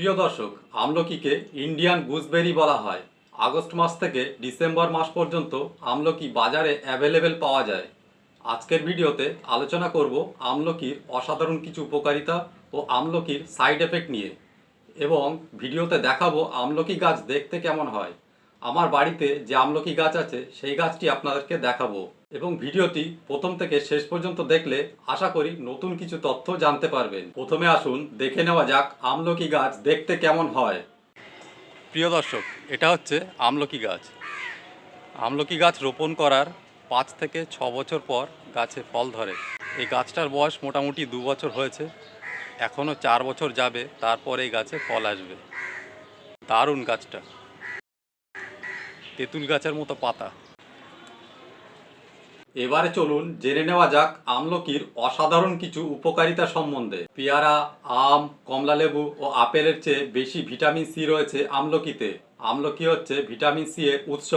প্রিয় দর্শক, আমলকিকে Indian gooseberry বলা হয়। আগস্ট মাস থেকে ডিসেম্বর মাস পর্যন্ত আমলকি বাজারে অ্যাভেলেবেল পাওয়া যায়। আজকের ভিডিওতে আলোচনা করব আমলকির অসাধারণ কিছু উপকারিতা ও আমলকির সাইড এফেক্ট নিয়ে এবং ভিডিওতে দেখাবো আমলকি গাছ দেখতে কেমন হয়। আমার বাড়িতে যে আমলকি গাছ আছে, সেই গাছটি আপনাদেরকে দেখাবো। এবং ভিডিওটি প্রথম থেকে শেষ পর্যন্ত দেখলে আশা করি নতুন কিছু তথ্য জানতে পারবেন। প্রথমে আসুন, দেখে নেওয়া যাক আমলকি গাছ দেখতে কেমন হয়। প্রিয় দর্শক, এটা হচ্ছে আমলকি গাছ। আমলকি গাছ রোপণ করার পাঁচ থেকে ছ বছর পর গাছে ফল ধরে। এই গাছটার বয়স মোটামুটি দু বছর হয়েছে। এখনও চার বছর যাবে, তারপর এই গাছে ফল আসবে। দারুণ গাছটা। তেঁতুল গাছের মতো পাতা। এবারে চলুন জেনে নেওয়া যাক আমলকির অসাধারণ কিছু উপকারিতা সম্বন্ধে। পেয়ারা, আম কমলালেবু ও আপেলের চেয়ে বেশি ভিটামিন সি রয়েছে আমলকিতে। আমলকি হচ্ছে ভিটামিন সি এর উৎস,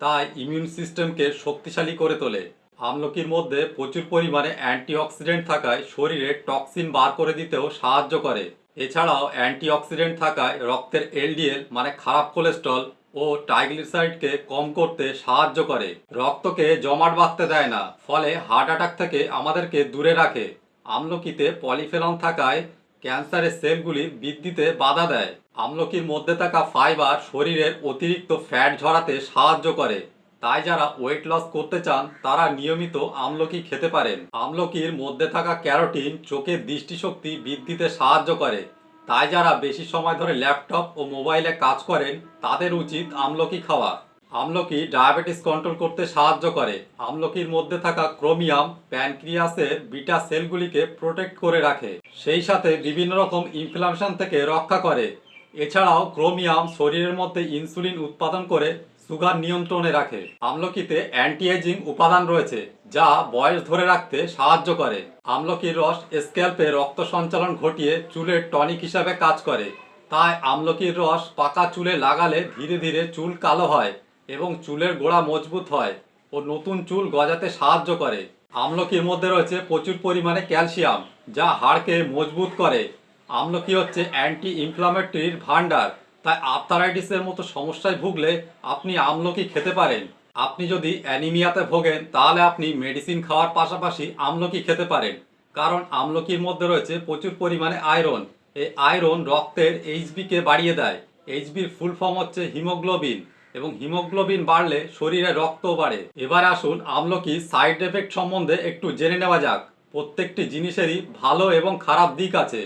তাই ইমিউন সিস্টেমকে শক্তিশালী করে তোলে। আমলকির মধ্যে প্রচুর পরিমাণে অ্যান্টিঅক্সিডেন্ট থাকায় শরীরে টক্সিন বার করে দিতেও সাহায্য করে। এছাড়াও অ্যান্টিঅক্সিডেন্ট থাকায় রক্তের এলডিএল মানে খারাপ কোলেস্ট্রল ও ট্রাইগ্লিসাইডকে কম করতে সাহায্য করে। রক্তকে জমাট বাঁধতে দেয় না, ফলে হার্ট অ্যাটাক থেকে আমাদেরকে দূরে রাখে। আমলকিতে পলিফেনল থাকায় ক্যান্সারের সেলগুলি বৃদ্ধিতে বাধা দেয়। আমলকির মধ্যে থাকা ফাইবার শরীরের অতিরিক্ত ফ্যাট ঝরাতে সাহায্য করে। তাই যারা ওয়েট লস করতে চান, তারা নিয়মিত আমলকি খেতে পারেন। আমলকির মধ্যে থাকা ক্যারোটিন চোখের দৃষ্টিশক্তি বৃদ্ধিতে সাহায্য করে। তাই যারা বেশি সময় ধরে ল্যাপটপ ও মোবাইলে কাজ করেন, তাদের উচিত আমলকি খাওয়া। আমলকি ডায়াবেটিস কন্ট্রোল করতে সাহায্য করে। আমলকির মধ্যে থাকা ক্রোমিয়াম, প্যানক্রিয়াসের বিটা সেলগুলিকে প্রোটেক্ট করে রাখে। সেই সাথে বিভিন্ন রকম ইনফ্লামেশন থেকে রক্ষা করে। এছাড়াও ক্রোমিয়াম শরীরের মধ্যে ইনসুলিন উৎপাদন করে সুগার নিয়ন্ত্রণে রাখে। আমলকিতে অ্যান্টি এজিং উপাদান রয়েছে। যা বয়স ধরে রাখতে সাহায্য করে। আমলকির রস স্ক্যাল্পে রক্ত সঞ্চালন ঘটিয়ে চুলের টনিক হিসাবে কাজ করে। তাই আমলকির রস পাকা চুলে লাগালে ধীরে ধীরে চুল কালো হয় এবং চুলের গোড়া মজবুত হয় ও নতুন চুল গজাতে সাহায্য করে। আমলকির মধ্যে রয়েছে প্রচুর পরিমাণে ক্যালসিয়াম, যা হাড়কে মজবুত করে। আমলকি হচ্ছে অ্যান্টি ইনফ্লামেটরির ভান্ডার তাই আর্থারাইটিসের মতো সমস্যায় ভুগলে আপনি আমলকি খেতে পারেন। আপনি যদি অ্যানিমিয়াতে ভোগেন, তাহলে আপনি মেডিসিন খাওয়ার পাশাপাশি আমলকি খেতে পারেন। কারণ আমলকির মধ্যে রয়েছে প্রচুর পরিমাণে আয়রন। এই আয়রন রক্তের এইচবিকে বাড়িয়ে দেয়। এইচবির ফুল ফর্ম হচ্ছে হিমোগ্লোবিন এবং হিমোগ্লোবিন বাড়লে শরীরে রক্তও বাড়ে। এবার আসুন আমলকি সাইড এফেক্ট সম্বন্ধে একটু জেনে নেওয়া যাক। প্রত্যেকটি জিনিসেরই ভালো এবং খারাপ দিক আছে।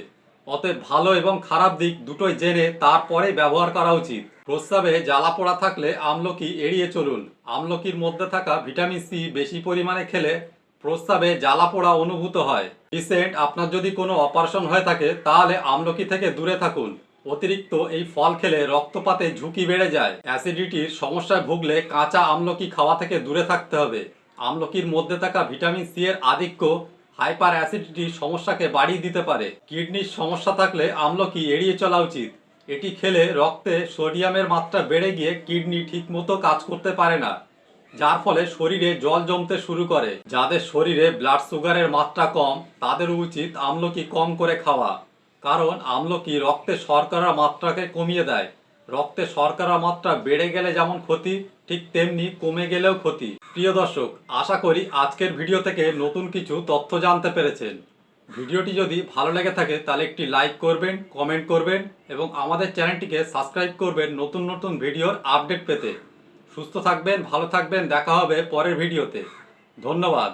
অতএব ভালো এবং খারাপ দিক দুটোই জেনে তারপরে ব্যবহার করা উচিত। প্রস্রাবে জ্বালা পোড়া থাকলে আমলকি এড়িয়ে চলুন। আমলকির মধ্যে থাকা ভিটামিন সি বেশি পরিমাণে খেলে প্রস্রাবে জ্বালা পোড়া অনুভূত হয়। রিসেন্ট আপনার যদি কোনো অপারেশন হয়ে থাকে, তাহলে আমলকি থেকে দূরে থাকুন। অতিরিক্ত এই ফল খেলে রক্তপাতে ঝুঁকি বেড়ে যায়। অ্যাসিডিটির সমস্যায় ভুগলে কাঁচা আমলকি খাওয়া থেকে দূরে থাকতে হবে। আমলকির মধ্যে থাকা ভিটামিন সি এর আধিক্য হাইপার অ্যাসিডিটির সমস্যাকে বাড়িয়ে দিতে পারে। কিডনির সমস্যা থাকলে আমলকি এড়িয়ে চলা উচিত। এটি খেলে রক্তে সোডিয়ামের মাত্রা বেড়ে গিয়ে কিডনি ঠিকমতো কাজ করতে পারে না, যার ফলে শরীরে জল জমতে শুরু করে। যাদের শরীরে ব্লাড সুগারের মাত্রা কম, তাদের উচিত আমলকি কম করে খাওয়া, কারণ আমলকি রক্তে শর্করার মাত্রাকে কমিয়ে দেয়। রক্তে শর্করার মাত্রা বেড়ে গেলে যেমন ক্ষতি, ঠিক তেমনি কমে গেলেও ক্ষতি। প্রিয় দর্শক, আশা করি আজকের ভিডিও থেকে নতুন কিছু তথ্য জানতে পেরেছেন। ভিডিওটি যদি ভালো লেগে থাকে, তাহলে একটি লাইক করবেন, কমেন্ট করবেন এবং আমাদের চ্যানেলটিকে সাবস্ক্রাইব করবেন নতুন নতুন ভিডিওর আপডেট পেতে। সুস্থ থাকবেন, ভালো থাকবেন, দেখা হবে পরের ভিডিওতে। ধন্যবাদ।